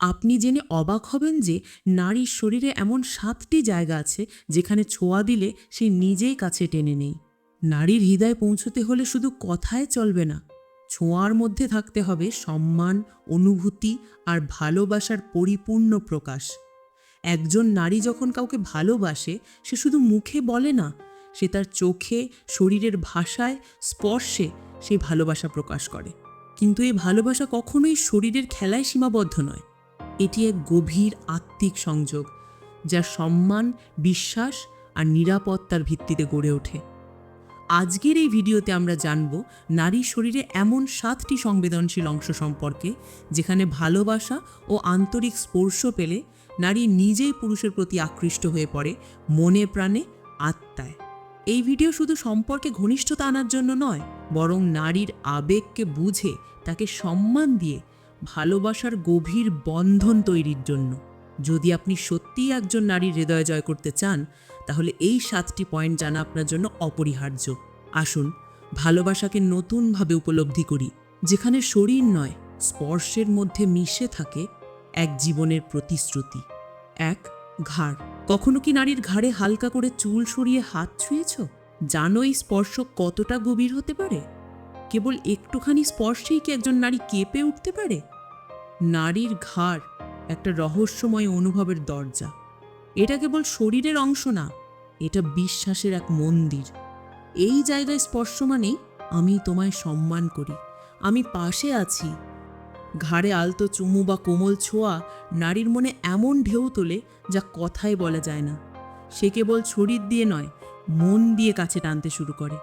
আপনি জেনে অবাক হবেন যে নারীর শরীরে এমন সাতটি জায়গা আছে যেখানে ছোঁয়া দিলে সে নিজেই কাছে টেনে নেই। নারীর হৃদয়ে পৌঁছতে হলে শুধু কথায় চলবে না, ছোঁয়ার মধ্যে থাকতে হবে সম্মান, অনুভূতি আর ভালোবাসার পরিপূর্ণ প্রকাশ। একজন নারী যখন কাউকে ভালোবাসে, সে শুধু মুখে বলে না, সে তার চোখে, শরীরের ভাষায়, স্পর্শে সেই ভালোবাসা প্রকাশ করে। কিন্তু এই ভালোবাসা কখনোই শরীরের খেলায় সীমাবদ্ধ নয়। এটি এক গভীর আত্মিক সংযোগ যা সম্মান, বিশ্বাস আর নিরাপত্তার ভিত্তিতে গড়ে ওঠে। আজকের এই ভিডিওতে আমরা জানব নারীর শরীরে এমন সাতটি সংবেদনশীল অংশ সম্পর্কে, যেখানে ভালোবাসা ও আন্তরিক স্পর্শ পেলে নারী নিজেই পুরুষের প্রতি আকৃষ্ট হয়ে পড়ে মনে প্রাণে, আত্মায়। এই ভিডিও শুধু সম্পর্কে ঘনিষ্ঠতা আনার জন্য নয়, বরং নারীর আবেগকে বুঝে তাকে সম্মান দিয়ে ভালোবাসার গভীর বন্ধন তৈরির জন্য। যদি আপনি সত্যিই একজন নারীর হৃদয় জয় করতে চান, তাহলে এই সাতটি পয়েন্ট জানা আপনার জন্য অপরিহার্য। আসুন, ভালোবাসাকে নতুনভাবে উপলব্ধি করি, যেখানে শরীর নয়, স্পর্শের মধ্যে মিশে থাকে এক জীবনের প্রতিশ্রুতি। এক, ঘাড়। কখনো কি নারীর ঘাড়ে হালকা করে চুল সরিয়ে হাত ছুঁয়েছ? জানো এই স্পর্শ কতটা গভীর হতে পারে? কেবল একটুখানি স্পর্শেই কি একজন নারী কেঁপে উঠতে পারে? নারীর ঘাড় একটা রহস্যময় অনুভবের দরজা। এটা কেবল শরীরের অংশ না, এটা বিশ্বাসের এক মন্দির। এই জায়গায় স্পর্শ মানেই আমি তোমায় সম্মান করি, আমি পাশে আছি। ঘাড়ে আলতো চুমু বা কোমল ছোঁয়া নারীর মনে এমন ঢেউ তোলে যা কথায় বলা যায় না। সে কেবল শরীর দিয়ে নয়, মন দিয়ে কাছে টানতে শুরু করে।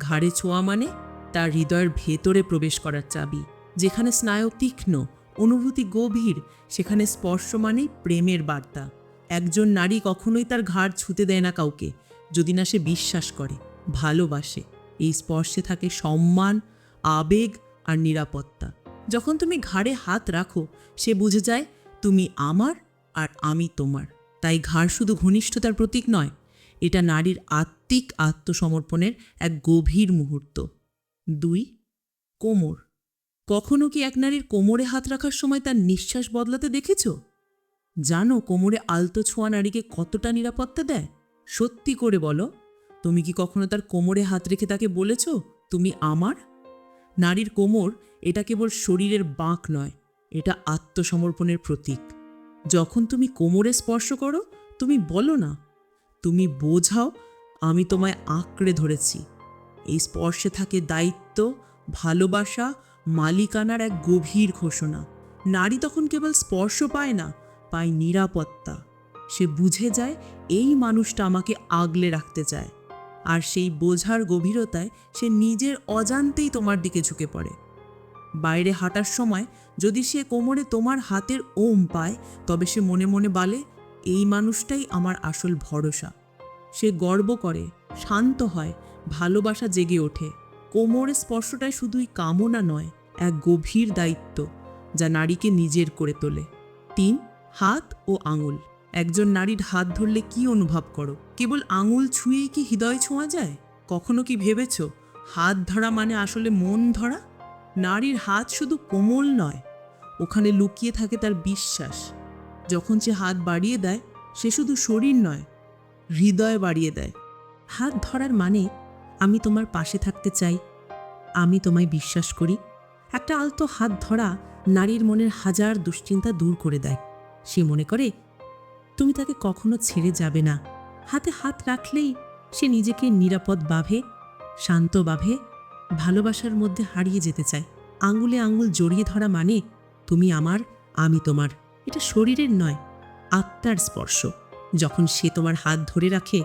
ঘাড়ে ছোঁয়া মানে তার হৃদয়ের ভেতরে প্রবেশ করার চাবি, যেখানে স্নায়ু তীক্ষ্ণ, অনুভূতি গভীর, সেখানে স্পর্শ মানেই প্রেমের বার্তা। একজন নারী কখনোই তার ঘাড় ছুতে দেয় না কাউকে, যদি না সে বিশ্বাস করে, ভালোবাসে। এই স্পর্শে থাকে সম্মান, আবেগ আর নিরাপত্তা। যখন তুমি ঘাড়ে হাত রাখো, সে বুঝে যায়, তুমি আমার আর আমি তোমার। তাই ঘাড় শুধু ঘনিষ্ঠতার প্রতীক নয়, এটা নারীর আত্মিক আত্মসমর্পণের এক গভীর মুহূর্ত। দুই, কোমর। কখনো কি এক নারীর কোমরে হাত রাখার সময় তার নিঃশ্বাস বদলাতে দেখেছ? জানো, কোমরে আলতো ছোঁয়া নারীকে কতটা নিরাপত্তা দেয়? সত্যি করে বলো, তুমি কি কখনো তার কোমরে হাত রেখে তাকে বলেছ, তুমি আমার নারীর কোমর, এটা কেবল শরীরের বাঁক নয়, এটা আত্মসমর্পণের প্রতীক। যখন তুমি কোমরে স্পর্শ করো, তুমি বলো না, তুমি বোঝাও, আমি তোমায় আঁকড়ে ধরেছি। এই স্পর্শে থাকে দায়িত্ব, ভালোবাসা, মালিকানার এক গভীর ঘোষণা। নারী তখন কেবল স্পর্শ পায় না, পায় নিরাপত্তা। সে বুঝে যায় এই মানুষটা আমাকে আগলে রাখতে চায়। আর সেই বোঝার গভীরতায় সে নিজের অজান্তেই তোমার দিকে ঝুঁকে পড়ে। বাইরে হাঁটার সময় যদি সে কোমরে তোমার হাতের ওম পায়, তবে সে মনে মনে বলে, এই মানুষটাই আমার আসল ভরসা। সে গর্ব করে, শান্ত হয় ভালোবাসা জেগে ওঠে। কোমরের স্পর্শটাই শুধুই কামনা নয়, এক গভীর দায়িত্ব যা নারীকে নিজের করে তোলে। তিন, হাত ও আঙুল। একজন নারীর হাত ধরলে কি অনুভব করো? কেবল আঙুল ছুঁয়েই কি হৃদয় ছোঁয়া যায়? কখনো কি ভেবেছ, হাত ধরা মানে আসলে মন ধরা? নারীর হাত শুধু কোমল নয়, ওখানে লুকিয়ে থাকে তার বিশ্বাস। যখন সে হাত বাড়িয়ে দেয়, সে শুধু শরীর নয়, হৃদয় বাড়িয়ে দেয়। হাত ধরার মানে আমি তোমার পাশে থাকতে চাই। আমি তোমায় বিশ্বাস করি। একটা আলতো হাত ধরা নারীর মনের হাজার দুশ্চিন্তা দূর করে দেয়। সে মনে করে, তুমি তাকে কখনো ছেড়ে যাবে না। হাতে হাত রাখলেই সে নিজেকে নিরাপদ বাভে শান্ত বাভে ভালোবাসার মধ্যে হারিয়ে যেতে চায়। আঙুলে আঙুল জড়িয়ে ধরা মানে তুমি আমার, আমি তোমার। এটা শরীরের নয়, আত্মার স্পর্শ। যখন সে তোমার হাত ধরে রাখে,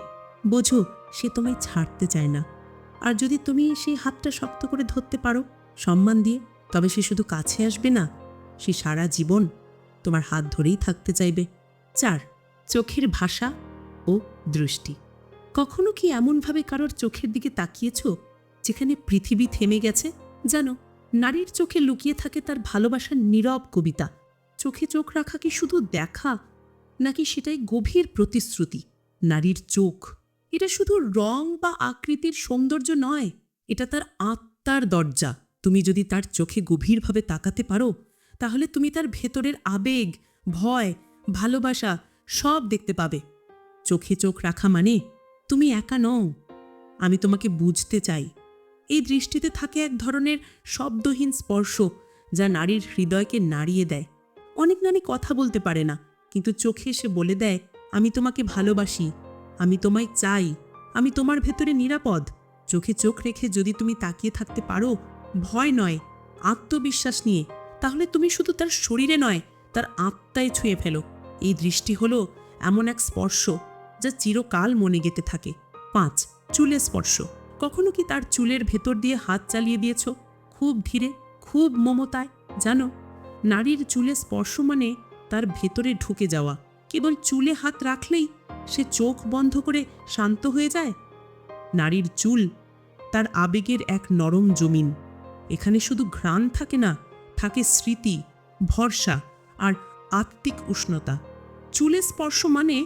বোঝো সে তোমায় ছাড়তে চায় না। আর যদি তুমি সেই হাতটা শক্ত করে ধরতে পারো, সম্মান দিয়ে, তবে সে শুধু কাছে আসবে না, সে সারা জীবন তোমার হাত ধরেই থাকতে চাইবে। চার, চোখের ভাষা ও দৃষ্টি। কখনো কি এমনভাবে কারোর চোখের দিকে তাকিয়েছ, যেখানে পৃথিবী থেমে গেছে? জানো, নারীর চোখে লুকিয়ে থাকে তার ভালোবাসার নীরব কবিতা। চোখে চোখ রাখা কি শুধু দেখা, নাকি সেটাই গভীর প্রতিশ্রুতি, নারীর চোখ? এটা শুধু রং বা আকৃতির সৌন্দর্য নয়, এটা তার আত্মার দরজা। তুমি যদি তার চোখে গভীরভাবে তাকাতে পারো, তাহলে তুমি তার ভেতরের আবেগ, ভয়, ভালোবাসা সব দেখতে পাবে। চোখে চোখ রাখা মানে তুমি একা নও। আমি তোমাকে বুঝতে চাই। এই দৃষ্টিতে থাকে এক ধরনের শব্দহীন স্পর্শ যা নারীর হৃদয়কে নাড়িয়ে দেয়। অনেক নারী কথা বলতে পারে না, কিন্তু চোখে এসে বলে দেয়, আমি তোমাকে ভালোবাসি। আমি তোমায় চাই। আমি তোমার ভেতরে নিরাপদ। চোখে চোখ রেখে যদি তুমি তাকিয়ে থাকতে পারো, ভয় নয়। আত্মবিশ্বাস নিয়ে। তাহলে তুমি শুধু তার শরীরে নয়, তার আত্মায় ছুঁয়ে ফেলো। এই দৃষ্টি হলো এমন এক স্পর্শ যা চিরকাল মনে গেতে থাকে। পাঁচ, চুলে স্পর্শ। কখনো কি তার চুলের ভেতর দিয়ে হাত চালিয়ে দিয়েছ? খুব ধীরে, খুব মমতায়, জানো? নারীর চুলে স্পর্শ মানে তার ভেতরে ঢুকে যাওয়া। কেবল চুলে হাত রাখলেই সে চোখ বন্ধ করে শান্ত হয়ে যায়? নারীর চুল, তার আবেগের এক নরম জমিন। এখানে শুধু ঘ্রাণ থাকে না, থাকে স্মৃতি, ভরসা আর আত্মিক উষ্ণতা। চুলে স্পর্শ মানে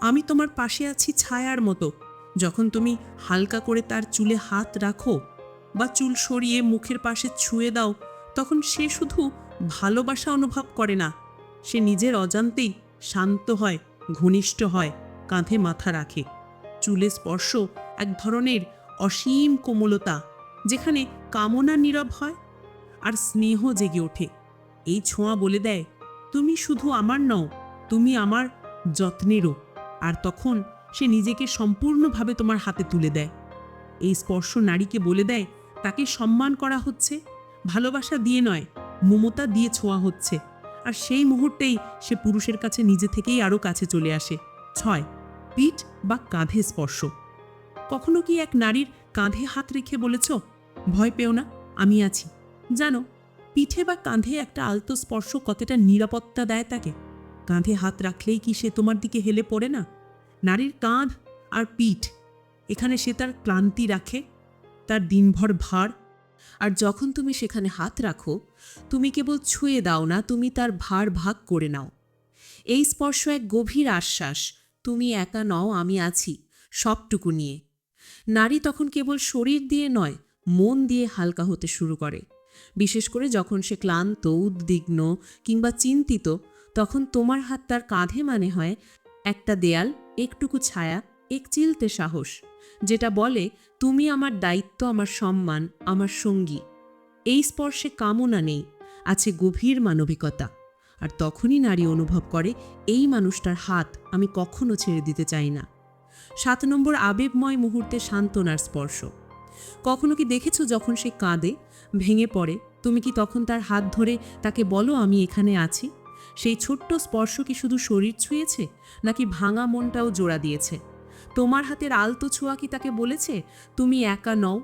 আমি তোমার পাশে আছি ছায়ার মতো। যখন তুমি হালকা করে তার চুলে হাত রাখো বা চুল সরিয়ে মুখের পাশে ছুঁয়ে দাও, তখন সে শুধু ভালোবাসা অনুভব করে না। সে নিজের অজান্তেই শান্ত হয় ঘনিষ্ঠ হয়, কাঁধে মাথা রাখে। চুলে স্পর্শ এক ধরনের অসীম কোমলতা, যেখানে কামনা নীরব হয় আর স্নেহ জেগে ওঠে। এই ছোঁয়া বলে দেয়, তুমি শুধু আমার নও, তুমি আমার যত্নেরও। আর তখন সে নিজেকে সম্পূর্ণভাবে তোমার হাতে তুলে দেয়। এই স্পর্শ নারীকে বলে দেয়, তাকে সম্মান করা হচ্ছে, ভালোবাসা দিয়ে নয়, মমতা দিয়ে ছোঁয়া হচ্ছে। আর সেই মুহূর্তেই সে পুরুষের কাছে নিজে থেকেই আরও কাছে চলে আসে। ছয়, পিঠ বা কাঁধে স্পর্শ। কখনো কি এক নারীর কাঁধে হাত রেখে বলেছ, ভয় পেও না, আমি আছি জানো, পিঠে বা কাঁধে একটা আলতো স্পর্শ কতটা নিরাপত্তা দেয় তাকে? কাঁধে হাত রাখলেই কি সে তোমার দিকে হেলে পড়ে না? নারীর কাঁধ আর পিঠ, এখানে সে তার ক্লান্তি রাখে, তার দিনভর ভার আর যখন তুমি সেখানে হাত রাখো, তুমি কেবল ছুঁয়ে দাও না, তুমি তার ভার ভাগ করে নাও। এই স্পর্শ এক গভীর আশ্বাস, তুমি একা নও, আমি আছি, সবটুকু নিয়ে। নারী তখন কেবল শরীর দিয়ে নয়, মন দিয়ে হালকা হতে শুরু করে। বিশেষ করে যখন সে ক্লান্ত, উদ্বিগ্ন কিংবা চিন্তিত, তখন তোমার হাত তার কাঁধে মানে হয় একটা দেয়াল, একটুকু ছায়া এক চিলতে সাহস, যেটা বলে, তুমি আমার দায়িত্ব, আমার সম্মান, আমার সঙ্গী। এই স্পর্শে কামনা নেই, আছে গভীর মানবিকতা। আর তখনই নারী অনুভব করে, এই মানুষটার হাত আমি কখনো ছেড়ে দিতে চাই না। সাত নম্বর আবেগময় মুহূর্তে সান্ত্বনার স্পর্শ। কখনো কি দেখেছ যখন সে কাঁদে, ভেঙে পড়ে? তুমি কি তখন তার হাত ধরে তাকে বলো, আমি এখানে আছি সেই ছোট্ট স্পর্শ কি শুধু শরীর ছুঁয়েছে, নাকি ভাঙা মনটাও জোড়া দিয়েছে? তোমার হাতের আলতো ছোঁয়া কি তাকে বলেছে? তুমি একা নও।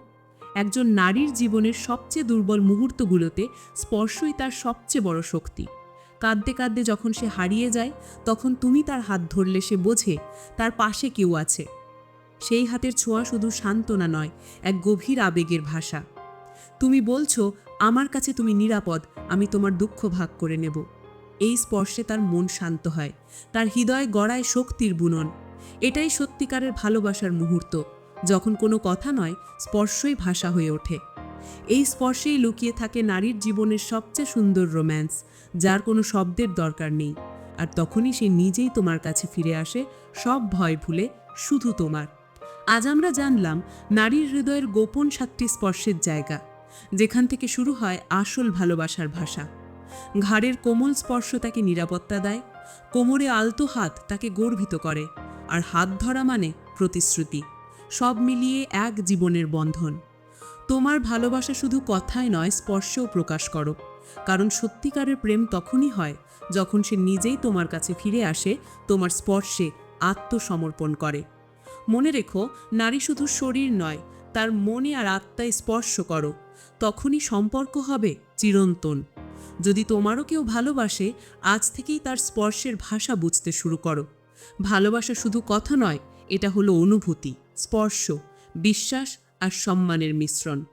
একজন নারীর জীবনের সবচেয়ে দুর্বল মুহূর্তগুলোতে স্পর্শই তার সবচেয়ে বড় শক্তি। কাঁদতে কাঁদতে যখন সে হারিয়ে যায়, তখন তুমি তার হাত ধরলে সে বোঝে, তার পাশে কেউ আছে। সেই হাতের ছোঁয়া শুধু সান্ত্বনা নয়, এক গভীর আবেগের ভাষা। তুমি বলছো, আমার কাছে তুমি নিরাপদ, আমি তোমার দুঃখ ভাগ করে নেব। এই স্পর্শে তার মন শান্ত হয়, তার হৃদয় গড়ায় শক্তির বুনন। এটাই সত্যিকারের ভালোবাসার মুহূর্ত। যখন কোনো কথা নয়, স্পর্শই ভাষা হয়ে ওঠে। এই স্পর্শেই লুকিয়ে থাকে নারীর জীবনের সবচেয়ে সুন্দর রোম্যান্স, যার কোনো শব্দের দরকার নেই। আর তখনই সে নিজেই তোমার কাছে ফিরে আসে, সব ভয় ভুলে, শুধু তোমার। আজ আমরা জানলাম, নারীর হৃদয়ের গোপন সাতটি স্পর্শের জায়গা, যেখান থেকে শুরু হয় আসল ভালোবাসার ভাষা। ঘাড়ের কোমল স্পর্শ তাকে নিরাপত্তা দেয়, কোমরে আলতো হাত তাকে গর্বিত করে। আর হাত ধরা মানে প্রতিশ্রুতি। সব মিলিয়ে এক জীবনের বন্ধন। তোমার ভালোবাসা শুধু কথায় নয়, স্পর্শেও প্রকাশ করো। কারণ সত্যিকারের প্রেম তখনই হয় যখন সে নিজেই তোমার কাছে ফিরে আসে, তোমার স্পর্শে আত্মসমর্পণ করে। মনে রেখো, নারী শুধু শরীর নয়, তার মনে আর আত্মায় স্পর্শ করো। তখনই সম্পর্ক হবে চিরন্তন। যদি তোমারও কেউ ভালোবাসে, আজ থেকেই তার স্পর্শের ভাষা বুঝতে শুরু করো। ভালোবাসা শুধু কথা নয়, এটা হলো অনুভূতি, স্পর্শ, বিশ্বাস আর সম্মানের মিশ্রণ।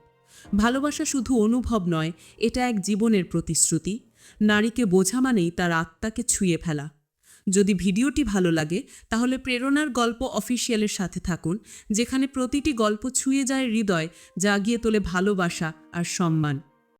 ভালোবাসা শুধু অনুভব নয়, এটা এক জীবনের প্রতিশ্রুতি। নারীকে বোঝা মানেই তার আত্মাকে ছুঁয়ে ফেলা। যদি ভিডিওটি ভালো লাগে, তাহলে প্রেরণার গল্প অফিসিয়ালের সাথে থাকুন, যেখানে প্রতিটি গল্প ছুঁয়ে যায় হৃদয়, জাগিয়ে তোলে ভালোবাসা আর সম্মান।